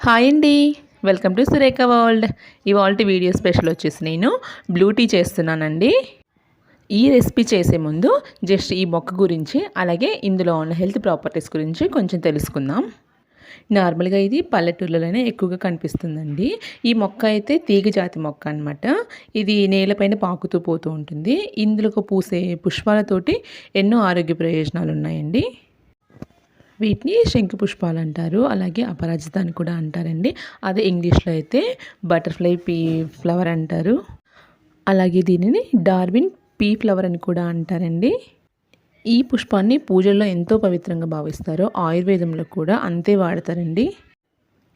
Hi అండి. Welcome to Surekha world. ఇవాళ video special వచ్చేసి నేను బ్లూ టీ చేస్తున్నానండి. ఈ రెసిపీ చేసే ముందు జస్ట్ ఈ మొక్క గురించి అలాగే ఇందులో ఉన్న హెల్త్ ప్రాపర్టీస్ గురించి కొంచెం తెలుసుకుందాం. నార్మల్గా ఇది పల్లెటూళ్ళలోనే ఎక్కువగా కనిపిస్తుందండి. ఈ మొక్క అయితే తీగ జాతి మొక్క అనమాట ఇది నేలపైన పాకుతూ పోతూ ఉంటుంది. ఇందులో పూసే పుష్పాలతోటి ఎన్నో ఆరోగ్య ప్రయోజనాలు ఉన్నాయండి వీటిని శంకు పుష్పాలు అంటారు అలాగే అపరాజిత అని కూడా అంటారండి. అదే ఇంగ్లీష్లో అయితే బటర్ఫ్లై పీ ఫ్లవర్ అంటారు. అలాగే దీనిని డార్విన్ పీ ఫ్లవర్ అని కూడా అంటారండి. ఈ పుష్పాన్ని పూజల్లో ఎంతో పవిత్రంగా భావిస్తారు ఆయుర్వేదంలో కూడా అంతే వాడతారండి.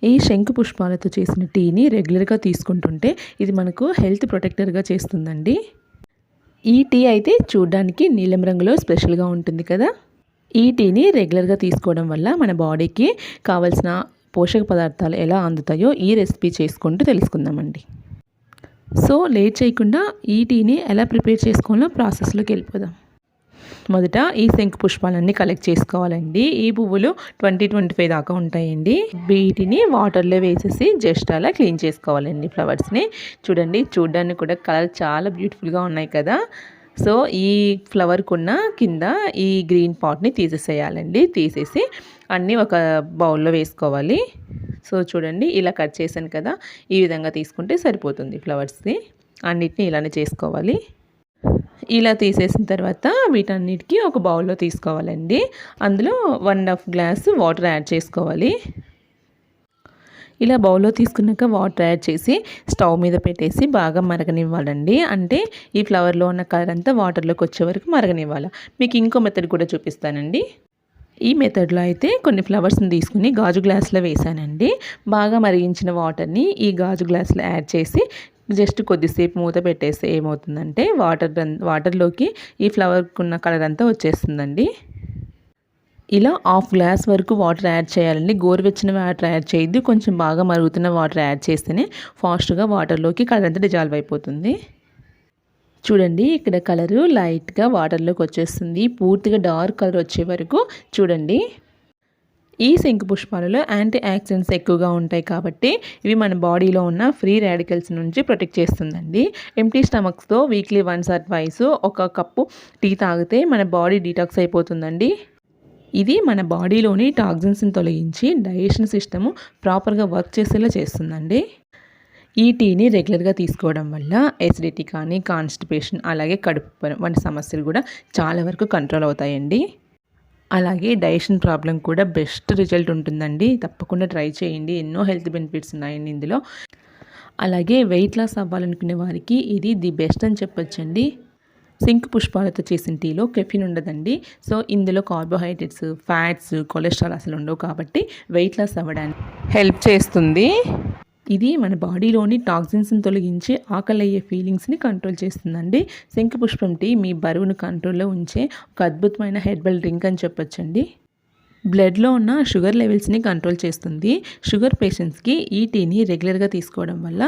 ఈ శంకు పుష్పాలతో చేసిన టీని రెగ్యులర్గా తీసుకుంటుంటే ఇది మనకు హెల్త్ ప్రొటెక్టర్గా చేస్తుందండి. ఈ టీ అయితే చూడ్డానికి నీలం రంగులో స్పెషల్గా ఉంటుంది కదా. ఈ టీని రెగ్యులర్గా తీసుకోవడం వల్ల మన బాడీకి కావలసిన పోషక పదార్థాలు ఎలా అందుతాయో ఈ రెసిపీ చేసుకుంటూ తెలుసుకుందామండి. సో లేట్ చేయకుండా ఈ టీని ఎలా ప్రిపేర్ చేసుకోవాలో ప్రాసెస్లోకి వెళ్ళిపోదాం. మొదట ఈ శంకు పుష్పాలన్నీ కలెక్ట్ చేసుకోవాలండి. ఈ పువ్వులు ట్వంటీ ట్వంటీ ఫైవ్ దాకా ఉంటాయండి. వీటిని వాటర్లో వేసేసి జస్ట్ అలా క్లీన్ చేసుకోవాలండి ఫ్లవర్స్ని. చూడండి చూడడానికి కూడా కలర్ చాలా బ్యూటిఫుల్గా ఉన్నాయి కదా. సో ఈ ఫ్లవర్కున్న కింద ఈ గ్రీన్ పాట్ని తీసేసేయాలండి. తీసేసి అన్నీ ఒక బౌల్లో వేసుకోవాలి. సో చూడండి ఇలా కట్ చేశాను కదా. ఈ విధంగా తీసుకుంటే సరిపోతుంది ఫ్లవర్స్ని అన్నిటిని ఇలానే చేసుకోవాలి. ఇలా తీసేసిన తర్వాత వీటన్నిటికీ ఒక బౌల్లో తీసుకోవాలండి. అందులో one half glass water add చేసుకోవాలి. ఇలా బౌల్లో తీసుకున్నాక వాటర్ యాడ్ చేసి స్టవ్ మీద పెట్టేసి బాగా మరగనివ్వాలండి. అంటే ఈ ఫ్లవర్లో ఉన్న కలర్ అంతా వాటర్లోకి వచ్చే వరకు మరగనివ్వాలి. మీకు ఇంకో మెథడ్ కూడా చూపిస్తానండి. ఈ మెథడ్లో అయితే కొన్ని ఫ్లవర్స్ని తీసుకుని గాజు గ్లాస్లో వేసానండి బాగా మరిగించిన వాటర్ని ఈ గాజు గ్లాస్లో యాడ్ చేసి జస్ట్ కొద్దిసేపు మూత పెట్టేస్తే ఏమవుతుందంటే వాటర్ వాటర్లోకి ఈ ఫ్లవర్కి ఉన్న కలర్ అంతా వచ్చేస్తుందండి. ఇలా హాఫ్ గ్లాస్ వరకు వాటర్ యాడ్ చేయాలండి. గోరువెచ్చిన వాటర్ యాడ్ చేయొద్దు. కొంచెం బాగా మరుగుతున్న వాటర్ యాడ్ చేస్తేనే ఫాస్ట్గా వాటర్లోకి కలర్ అంతా డిజాల్వ్ అయిపోతుంది. చూడండి ఇక్కడ కలరు లైట్గా వాటర్లోకి వచ్చేస్తుంది. పూర్తిగా డార్క్ కలర్ వచ్చే వరకు చూడండి. ఈ శంకు పుష్పాలలో యాంటీ ఆక్సిడెంట్స్ ఎక్కువగా ఉంటాయి కాబట్టి ఇవి మన బాడీలో ఉన్న ఫ్రీ రాడికల్స్ నుంచి ప్రొటెక్ట్ చేస్తుందండి. ఎంటీ స్టమక్స్తో వీక్లీ వన్స్ ఆర్ ట్వైస్ ఒక కప్పు టీ తాగితే మన బాడీ డీటాక్స్ అయిపోతుందండి. ఇది మన బాడీలోని టాక్సిన్స్ని తొలగించి డైజెషన్ సిస్టము ప్రాపర్గా వర్క్ చేసేలా చేస్తుందండి. ఈ టీని రెగ్యులర్గా తీసుకోవడం వల్ల ఎసిడిటీ కానీ కాన్స్టిపేషన్ అలాగే కడుపు వంటి సమస్యలు కూడా చాలా వరకు కంట్రోల్ అవుతాయండి. అలాగే డైజెషన్ ప్రాబ్లం కూడా బెస్ట్ రిజల్ట్ ఉంటుందండి. తప్పకుండా ట్రై చేయండి. ఎన్నో హెల్త్ బెనిఫిట్స్ ఉన్నాయండి ఇందులో. అలాగే వెయిట్ లాస్ అవ్వాలనుకునే వారికి ఇది ది బెస్ట్ అని చెప్పొచ్చండి. సింక్ పుష్పాలతో చేసిన టీలో కెఫిన్ ఉండదండి. సో ఇందులో కార్బోహైడ్రేట్స్ ఫ్యాట్స్ కొలెస్ట్రాల్ అసలు ఉండవు కాబట్టి వెయిట్ లాస్ అవ్వడానికి హెల్ప్ చేస్తుంది. ఇది మన బాడీలోని టాక్సిన్స్ని తొలగించి ఆకలి అయ్యే ఫీలింగ్స్ని కంట్రోల్ చేస్తుందండి. శంఖ పుష్పం టీ మీ బరువును కంట్రోల్లో ఉంచే ఒక అద్భుతమైన హెర్బల్ డ్రింక్ అని చెప్పొచ్చండి. బ్లడ్లో ఉన్న షుగర్ లెవెల్స్ని కంట్రోల్ చేస్తుంది. షుగర్ పేషెంట్స్కి ఈ టీని రెగ్యులర్గా తీసుకోవడం వల్ల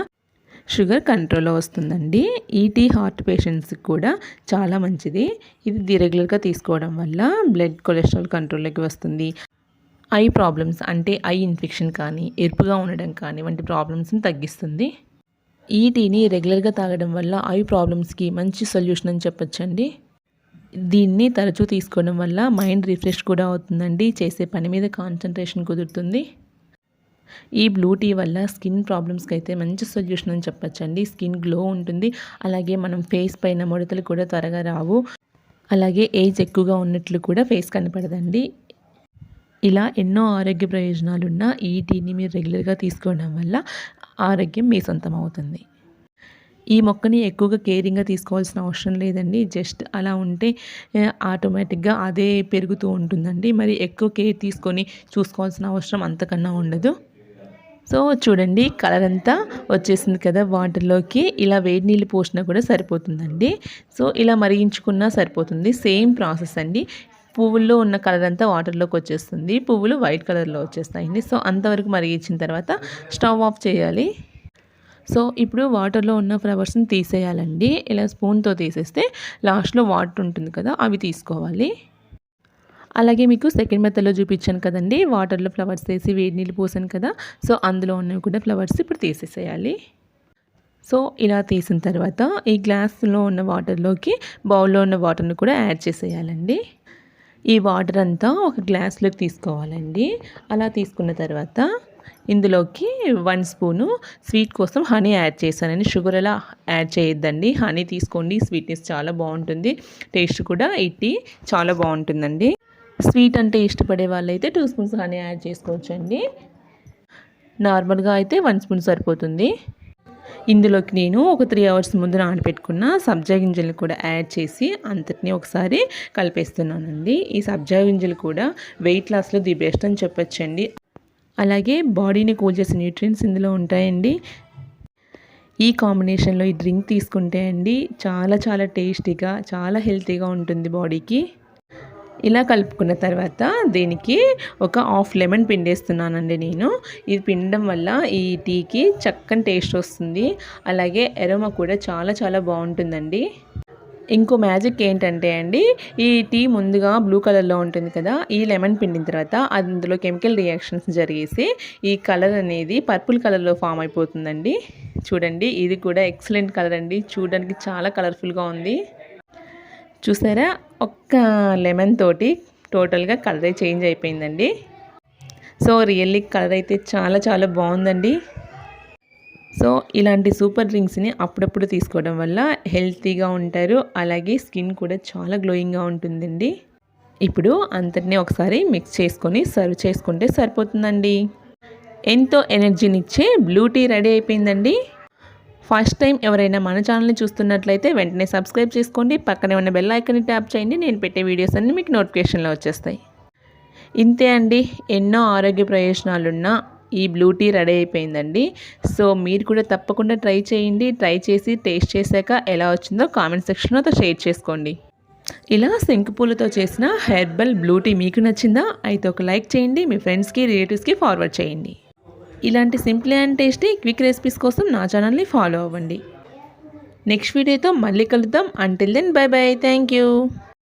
షుగర్ కంట్రోల్లో వస్తుందండి. ఈటీ హార్ట్ పేషెంట్స్కి కూడా చాలా మంచిది. ఇది రెగ్యులర్గా తీసుకోవడం వల్ల బ్లడ్ కొలెస్ట్రాల్ కంట్రోల్లోకి వస్తుంది. ఐ ప్రాబ్లమ్స్ అంటే ఐ ఇన్ఫెక్షన్ కానీ ఎరుపుగా ఉండడం కానీ వంటి ప్రాబ్లమ్స్ని తగ్గిస్తుంది. ఈ టీని రెగ్యులర్గా తాగడం వల్ల ఐ ప్రాబ్లమ్స్కి మంచి సొల్యూషన్ అని చెప్పొచ్చండి. దీన్ని తరచూ తీసుకోవడం వల్ల మైండ్ రిఫ్రెష్ కూడా అవుతుందండి. చేసే పని మీద కాన్సన్ట్రేషన్ కుదురుతుంది. ఈ బ్లూ టీ వల్ల స్కిన్ ప్రాబ్లమ్స్కి అయితే మంచి సొల్యూషన్ అని చెప్పచ్చండి. స్కిన్ గ్లో ఉంటుంది. అలాగే మనం ఫేస్ పైన ముడతలు కూడా త్వరగా రావు. అలాగే ఏజ్ ఎక్కువగా ఉన్నట్లు కూడా ఫేస్ కనపడదండి. ఇలా ఎన్నో ఆరోగ్య ప్రయోజనాలున్న ఈ టీని మీరు రెగ్యులర్గా తీసుకోవడం వల్ల ఆరోగ్యం మీ సొంతం అవుతుంది. ఈ మొక్కని ఎక్కువగా కేరింగ్గా తీసుకోవాల్సిన అవసరం లేదండి. జస్ట్ అలా ఉంటే ఆటోమేటిక్గా అదే పెరుగుతూ ఉంటుందండి. మరి ఎక్కువ కేర్ తీసుకొని చూసుకోవాల్సిన అవసరం అంతకన్నా ఉండదు. సో చూడండి కలర్ అంతా వచ్చేసింది కదా వాటర్లోకి. ఇలా వేడి నీళ్ళు పోసినా కూడా సరిపోతుందండి. సో ఇలా మరిగించుకున్నా సరిపోతుంది. సేమ్ ప్రాసెస్ అండి. పువ్వుల్లో ఉన్న కలర్ అంతా వాటర్లోకి వచ్చేస్తుంది. పువ్వులు వైట్ కలర్లో వచ్చేస్తాయండి. సో అంతవరకు మరిగించిన తర్వాత స్టవ్ ఆఫ్ చేయాలి. సో ఇప్పుడు వాటర్లో ఉన్న ఫ్లవర్స్ని తీసేయాలండి. ఇలా స్పూన్తో తీసేస్తే లాస్ట్లో వాటర్ ఉంటుంది కదా అవి తీసుకోవాలి. అలాగే మీకు సెకండ్ మెథడ్లో చూపించాను కదండి. వాటర్లో ఫ్లవర్స్ వేసి వేడి నీళ్ళు పోసాను కదా. సో అందులో ఉన్నవి కూడా ఫ్లవర్స్ ఇప్పుడు తీసేసేయాలి. సో ఇలా తీసిన తర్వాత ఈ గ్లాస్లో ఉన్న వాటర్లోకి బౌల్లో ఉన్న వాటర్ని కూడా యాడ్ చేసేయాలండి. ఈ వాటర్ అంతా ఒక గ్లాస్లోకి తీసుకోవాలండి. అలా తీసుకున్న తర్వాత ఇందులోకి వన్ స్పూను స్వీట్ కోసం హనీ యాడ్ చేశానండి. షుగర్ అలా యాడ్ చేయొద్దండి. హనీ తీసుకోండి. స్వీట్నెస్ చాలా బాగుంటుంది. టేస్ట్ కూడా ఇట్టి చాలా బాగుంటుందండి. స్వీట్ అంటే ఇష్టపడే వాళ్ళైతే టూ స్పూన్స్ హనీ యాడ్ చేసుకోవచ్చండి. నార్మల్గా అయితే వన్ స్పూన్ సరిపోతుంది. ఇందులోకి నేను ఒక త్రీ అవర్స్ ముందు నానబెట్టుకున్న సబ్జా గింజలు కూడా యాడ్ చేసి అంతటిని ఒకసారి కలిపేస్తున్నానండి. ఈ సబ్జా గింజలు కూడా వెయిట్ లాస్లో ది బెస్ట్ అని చెప్పొచ్చండి. అలాగే బాడీని కూల్ చేసే న్యూట్రియన్స్ ఇందులో ఉంటాయండి. ఈ కాంబినేషన్లో ఈ డ్రింక్ తీసుకుంటే అండి చాలా చాలా టేస్టీగా చాలా హెల్తీగా ఉంటుంది బాడీకి. ఇలా కలుపుకున్న తర్వాత దీనికి ఒక హాఫ్ లెమన్ పిండేస్తున్నానండి నేను. ఇది పిండడం వల్ల ఈ టీకి చక్కని టేస్ట్ వస్తుంది. అలాగే ఎరోమా కూడా చాలా చాలా బాగుంటుందండి. ఇంకో మ్యాజిక్ ఏంటంటే అండి ఈ టీ ముందుగా బ్లూ కలర్లో ఉంటుంది కదా ఈ లెమన్ పిండిన తర్వాత అందులో కెమికల్ రియాక్షన్స్ జరిగేసి ఈ కలర్ అనేది పర్పుల్ కలర్లో ఫామ్ అయిపోతుందండి. చూడండి ఇది కూడా ఎక్సలెంట్ కలర్ అండి. చూడడానికి చాలా కలర్ఫుల్గా ఉంది. చూసారా? ఒక్క లెమన్ తోటి టోటల్గా కలర్ చేంజ్ అయిపోయిందండి. సో రియల్లీ కలర్ అయితే చాలా చాలా బాగుందండి. సో ఇలాంటి సూపర్ డ్రింక్స్ని అప్పుడప్పుడు తీసుకోవడం వల్ల హెల్తీగా ఉంటారు. అలాగే స్కిన్ కూడా చాలా గ్లోయింగ్గా ఉంటుందండి. ఇప్పుడు అంతటినీ ఒకసారి మిక్స్ చేసుకొని సర్వ్ చేసుకుంటే సరిపోతుందండి. ఎంతో ఎనర్జీనిచ్చే బ్లూ టీ రెడీ అయిపోయిందండి. ఫస్ట్ టైం ఎవరైనా మన ఛానల్ని చూస్తున్నట్లయితే వెంటనే సబ్స్క్రైబ్ చేసుకోండి. పక్కనే ఉన్న బెల్ ఐకన్ని ట్యాప్ చేయండి. నేను పెట్టే వీడియోస్ అన్నీ మీకు నోటిఫికేషన్లో వచ్చేస్తాయి. ఇంతే అండి. ఎన్నో ఆరోగ్య ప్రయోజనాలున్న ఈ బ్లూ టీ రెడీ అయిపోయిందండి. సో మీరు కూడా తప్పకుండా ట్రై చేయండి. ట్రై చేసి టేస్ట్ చేశాక ఎలా వచ్చిందో కామెంట్ సెక్షన్లో షేర్ చేసుకోండి. ఇలా శంకుపూలతో చేసిన హెర్బల్ బ్లూ టీ మీకు నచ్చిందా? అయితే ఒక లైక్ చేయండి. మీ ఫ్రెండ్స్కి రిలేటివ్స్కి ఫార్వర్డ్ చేయండి. ఇలాంటి simple and tasty quick recipes కోసం నా ఛానల్ని ఫాలో అవ్వండి. నెక్స్ట్ వీడియోతో మళ్ళీ కలుద్దాం. Until then bye bye thank you